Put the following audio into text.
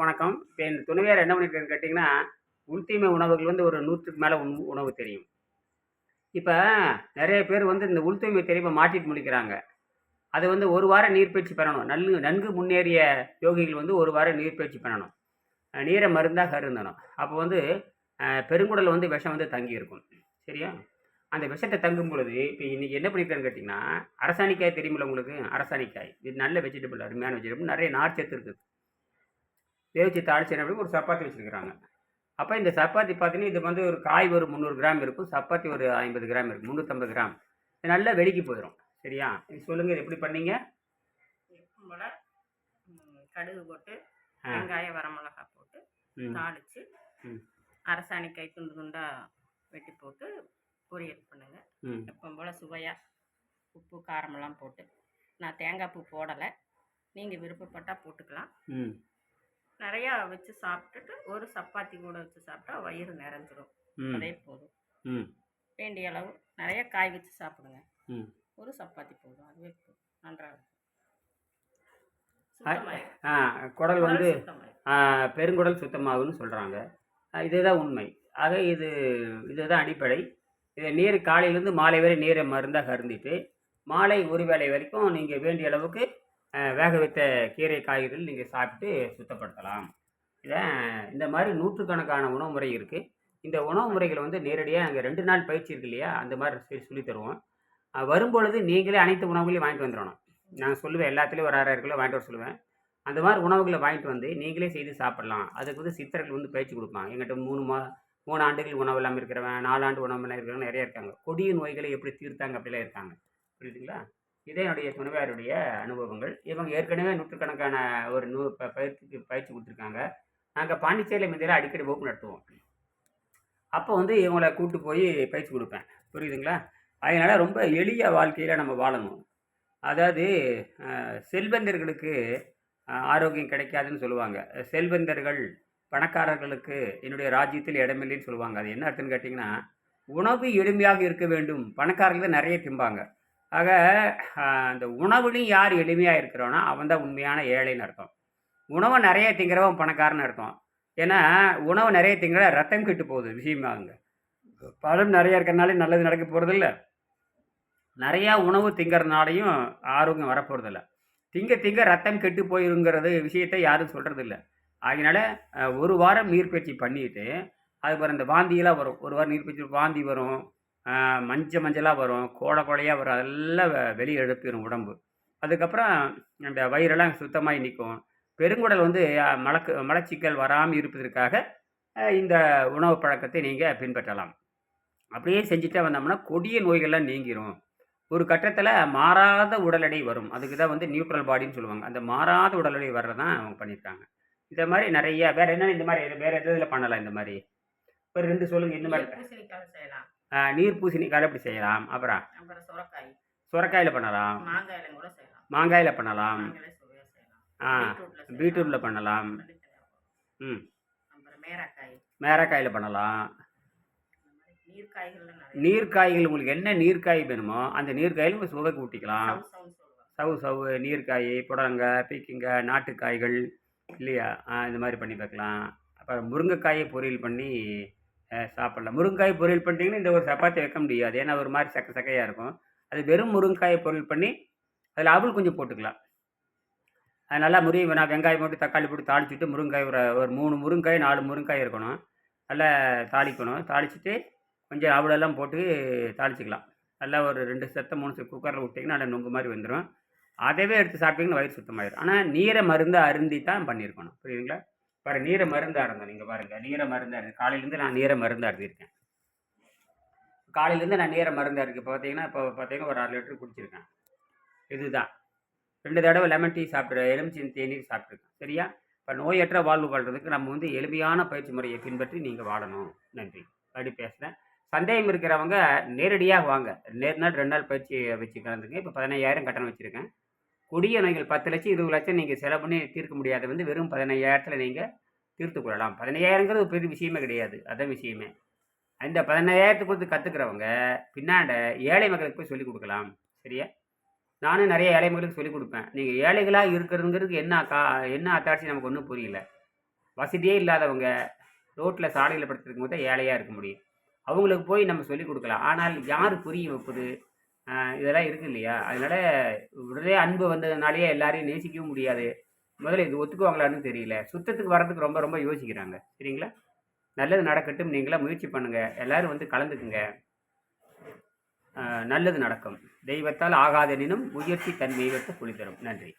வணக்கம். இப்போ என் துணைவியார் என்ன பண்ணிட்டேன்னு கேட்டிங்கன்னா உள்தீமை உணவுகள் வந்து ஒரு நூற்றுக்கு மேலே உணவு உணவு தெரியும். இப்போ நிறைய பேர் வந்து இந்த உள்தூய்மை தெரியுமா மாட்டிட்டு முடிக்கிறாங்க அது வந்து ஒரு வாரம் நீர்ப்பயிற்சி பண்ணணும். நன்கு நன்கு முன்னேறிய யோகிகள் வந்து ஒரு வாரம் நீர்ப்பயிற்சி பண்ணணும். நீரை மருந்தாக கருந்தணும். அப்போ வந்து பெருங்குடல் வந்து விஷம் வந்து தங்கி இருக்கும். சரியா? அந்த விஷத்தை தங்கும் பொழுது இப்போ இன்றைக்கி என்ன பண்ணியிருக்காருன்னு கேட்டிங்கன்னா அரசாணிக்காய் தெரியுமில்ல உங்களுக்கு? அரசாணிக்காய். இது நல்ல வெஜிடபிள் அருமையான வெஜிடபிள் நிறைய நார்ச்சத்து இருக்குது. வேவிச்சு தாளிச்சு என்ன பண்ணி ஒரு சப்பாத்தி வச்சுருக்கிறாங்க. அப்போ இந்த சப்பாத்தி பார்த்தீங்கன்னா இது வந்து ஒரு காய் ஒரு முந்நூறு கிராம் இருக்கும். சப்பாத்தி ஒரு ஐம்பது கிராம் இருக்கும். முந்நூற்றம்பது கிராம். இது நல்லா வெடிக்கி போயிடும் சரியா? இது சொல்லுங்கள் இது எப்படி பண்ணீங்க? கடுகு போட்டு. வெங்காயம் வரமிளகா போட்டு ம். தாளிச்சு ம். அரசாணிக்காய் துண்டு துண்டா வெட்டி போட்டு பொரியல் பண்ணுங்க. ம். எப்பவும் போல சுவையா உப்பு காரமெல்லாம் போட்டு. நான் தேங்காய் பூ போடலை. நீங்கள் விருப்பப்பட்டால் போட்டுக்கலாம். ம். நிறையா வச்சு சாப்பிட்டுட்டு ஒரு சப்பாத்தி கூட வச்சு சாப்பிட்டா வயிறு நிறைஞ்சிரும். அதே போதும். ம். வேண்டிய அளவு நிறைய காய் வச்சு சாப்பிடுங்க. ம். ஒரு சப்பாத்தி போதும். அதுவே போதும் நன்றாக இருக்கும். குடல் வந்து பெருங்குடல் சுத்தமாகும்னு சொல்கிறாங்க இதுதான் உண்மை. ஆக இது இதுதான் அடிப்படை. இதை நீர் காலையிலேருந்து மாலை வரை நீரை மருந்தாக அருந்திட்டு மாலை ஒரு வேளை வரைக்கும் நீங்கள் வேண்டிய அளவுக்கு வேக வைத்த கீரை காய்கறிகள் நீங்கள் சாப்பிட்டு சுத்தப்படுத்தலாம். இதை இந்த மாதிரி நூற்றுக்கணக்கான உணவு முறை இருக்குது இந்த உணவு முறைகளை வந்து நேரடியாக அங்கே ரெண்டு நாள் பயிற்சி இருக்கு இல்லையா? அந்த மாதிரி சொல்லி சொல்லி தருவோம். வரும்பொழுது நீங்களே அனைத்து உணவுகளையும் வாங்கிட்டு வந்துடணும். நான் சொல்லுவேன் எல்லாத்துலேயும் ஒரு ஆறாயிரம் கிலோ வாங்கிட்டு வர சொல்லுவேன். அந்த மாதிரி உணவுகளை வாங்கிட்டு வந்து நீங்களே செய்து சாப்பிடலாம். அதுக்கு வந்து சித்தர்கள் வந்து பயிற்சி கொடுப்பாங்க. எங்கிட்ட மூணு மா மூணு ஆண்டுகள் உணவு இல்லாமல் இருக்கிறவன் நாலாண்டு உணவு இல்லாமல் இருக்கிறவங்க நிறைய இருக்காங்க. கொடிய நோய்களை எப்படி தீர்த்தாங்க அப்படிலாம் இருக்காங்க. புரியுதுங்களா? இதே என்னுடைய துணைவியாருடைய அனுபவங்கள். இவங்க ஏற்கனவே நூற்றுக்கணக்கான ஒரு நூ ப- பயிற்சிக்கு பயிற்சி கொடுத்துருக்காங்க. நாங்கள் பாண்டிச்சேரியில் மீதியில் அடிக்கடி வகுப்பு நடத்துவோம். அப்போ வந்து இவங்களை கூட்டு போய் பயிற்சி கொடுப்பேன். புரியுதுங்களா? அதனால் ரொம்ப எளிய வாழ்க்கையில் நம்ம வாழணும். அதாவது செல்வந்தர்களுக்கு ஆரோக்கியம் கிடைக்காதுன்னு சொல்லுவாங்க. செல்வந்தர்கள் பணக்காரர்களுக்கு என்னுடைய ராஜ்யத்தில் இடமில்லைன்னு சொல்லுவாங்க. அது என்ன அர்த்தம்னு கேட்டிங்கன்னா உணவு எளிமையாக இருக்க வேண்டும். பணக்காரர்கள் தான் நிறைய திம்பாங்க. ஆக அந்த உணவுலையும் யார் எளிமையாக இருக்கிறோன்னா அவன் தான் உண்மையான ஏழைன்னு அர்த்தம். உணவை நிறைய திங்கிறவன் பணக்காரன்னு அர்த்தம். ஏன்னா உணவு நிறைய திங்கிற ரத்தம் கெட்டு போகுது விஷயமாங்க பழம் நிறைய இருக்கிறனாலே நல்லது நடக்க போகிறதில்ல நிறையா உணவு திங்கிறதுனாலையும் ஆரோக்கியம் வரப்போகிறதில்ல திங்க திங்க ரத்தம் கெட்டு போயிருங்கிறது விஷயத்தை யாரும் சொல்கிறதில்ல அதனால ஒரு வாரம் நீர்ப்பயிற்சி பண்ணிட்டு அதுக்கப்புறம் இந்த வாந்தியெல்லாம் வரும். ஒரு வாரம் நீர்ப்பயிற்சி வாந்தி வரும். மஞ்சள் மஞ்சளாக வரும் கோடை கோடையாக வரும் அதெல்லாம் வெளியே எழுப்பிடும் உடம்பு. அதுக்கப்புறம் அந்த வயிறெல்லாம் சுத்தமாகி நிற்கும் பெருங்குடல் வந்து மலக்கு மலச்சிக்கல் வராமல் இருப்பதற்காக இந்த உணவு பழக்கத்தை நீங்கள் பின்பற்றலாம். அப்படியே செஞ்சுட்டே வந்தோம்னா கொடிய நோய்கள்லாம் நீங்கிரும். ஒரு கட்டத்தில் மாறாத உடல் எடை வரும். அதுக்கு தான் வந்து நியூட்ரல் பாடின்னு சொல்லுவாங்க. அந்த மாறாத உடல் எடை வர்றதான் அவங்க பண்ணியிருக்காங்க. இந்த மாதிரி நிறைய வேறு என்ன இந்த மாதிரி வேறு எது இதில் பண்ணலாம் இந்த மாதிரி? ஒரு ரெண்டு சொல்லுங்கள் இந்த மாதிரி. செய்யலாம். நீர் பூசணிக்காய் அப்படி செய்யலாம். அப்புறம் சுரக்காய். சுரக்காயில் பண்ணலாம். மாங்காயில பண்ணலாம். ஆ. பீட்ரூட்டில் பண்ணலாம். ம். மேரக்காயில் பண்ணலாம். நீர்க்காய்கள் உங்களுக்கு என்ன நீர்க்காய் வேணுமோ அந்த நீர்க்காயில் உங்கள் சுவைக்கு ஊட்டிக்கலாம். சவு சவு நீர்க்காய் புடலங்காய் பீக்கிங்காய் நாட்டுக்காய்கள் இல்லையா? இந்த மாதிரி பண்ணி பார்க்கலாம். அப்புறம் முருங்கைக்காயை பொரியல் பண்ணி சாப்பிடலாம். முருங்காய் பொரியல் பண்ணிட்டீங்கன்னா இந்த ஒரு சப்பாத்தி வைக்க முடியாது. ஏன்னா ஒரு மாதிரி சக்க சக்கையாக இருக்கும். அது வெறும் முருங்காயை பொரியல் பண்ணி அதில் அவள் கொஞ்சம் போட்டுக்கலாம். அது நல்லா முறிய நான் வெங்காயம் போட்டு தக்காளி போட்டு தாளிச்சுட்டு முருங்காய் ஒரு ஒரு மூணு முருங்காய் நாலு முருங்காய் இருக்கணும். நல்லா தாளிக்கணும். தாளிச்சுட்டு கொஞ்சம் அவளெல்லாம் போட்டு தாளிச்சிக்கலாம். நல்லா ஒரு ரெண்டு செத்த மூணு சத்து குக்கரில் விட்டிங்கன்னா நல்லா நொங்கு மாதிரி வந்துடும் அதவே எடுத்து சாப்பிட்டீங்கன்னா வயிறு சுத்தமாயிடும் ஆனால் நீரை மருந்து அருந்தி தான் பண்ணியிருக்கணும். புரியுதுங்களா? பாரு நீரை மருந்தாக அருந்தோம் நீங்கள் பாருங்கள் நீரை மருந்தாக இருக்கு காலையிலேருந்து நான் நீரை மருந்தாக இருந்திருக்கேன் காலையிலேருந்து நான் நீரை மருந்தாக அருக்கு இப்போ பார்த்தீங்கன்னா இப்போ பார்த்தீங்கன்னா ஒரு அரை லிட்டர் குடிச்சிருக்கேன். இதுதான். ரெண்டு தடவை லெமன் டீ சாப்பிட்ற எலுமிச்சின் தேநீர் சாப்பிட்ருக்கேன் சரியா? இப்போ நோயற்ற வாழ்வு வாழ்றதுக்கு நம்ம வந்து எளிமையான பயிற்சி முறையை பின்பற்றி நீங்கள் வாழணும். நன்றி. அப்படி பேசுகிறேன் சந்தேகம் இருக்கிறவங்க நேரடியாக வாங்க. நேர் நாள் ரெண்டு நாள் பயிற்சி வச்சு கலந்துங்க இப்போ பதினையாயிரம் கட்டணம் வச்சுருக்கேன். கொடிய நோய்கள் பத்து லட்சம் இருபது லட்சம் நீங்கள் செலவு பண்ணி தீர்க்க முடியாது. வந்து வெறும் பதினையாயிரத்தில் நீங்கள் தீர்த்து கொள்ளலாம். பதினையாயிரங்கிறது ஒரு பெரிய விஷயமே கிடையாது. அதான் விஷயமே. அந்த பதினையாயிரத்து கொடுத்து கற்றுக்கிறவங்க பின்னாண்ட ஏழை மக்களுக்கு போய் சொல்லிக் கொடுக்கலாம். சரியா? நானும் நிறைய ஏழை மக்களுக்கு சொல்லிக் கொடுப்பேன். நீங்கள் ஏழைகளாக இருக்கிறதுங்கிறதுக்கு என்ன கா என்ன அத்தாட்சி நமக்கு ஒன்றும் புரியல. வசதியே இல்லாதவங்க ரோட்டில் சாலையில் படுத்துருக்கும் போது ஏழையாக இருக்க முடியும். அவங்களுக்கு போய் நம்ம சொல்லிக் கொடுக்கலாம். ஆனால் யார் புரிய வைப்பது? இதெல்லாம் இருக்கு இல்லையா? அதனால உடனே அன்பு வந்ததுனாலேயே எல்லாரையும் நேசிக்கவும் முடியாது. முதல்ல இது ஒத்துக்குவாங்களான்னு தெரியல. சுத்தத்துக்கு வர்றதுக்கு ரொம்ப ரொம்ப யோசிக்கிறாங்க. சரிங்களா? நல்லது நடக்கட்டும். நீங்களாம் முயற்சி பண்ணுங்க. எல்லாரும் வந்து கலந்துக்குங்க. நல்லது நடக்கும். தெய்வத்தால் ஆகாதெனினும் முயற்சி தன் தெய்வத்தை குளித்தரும் நன்றி.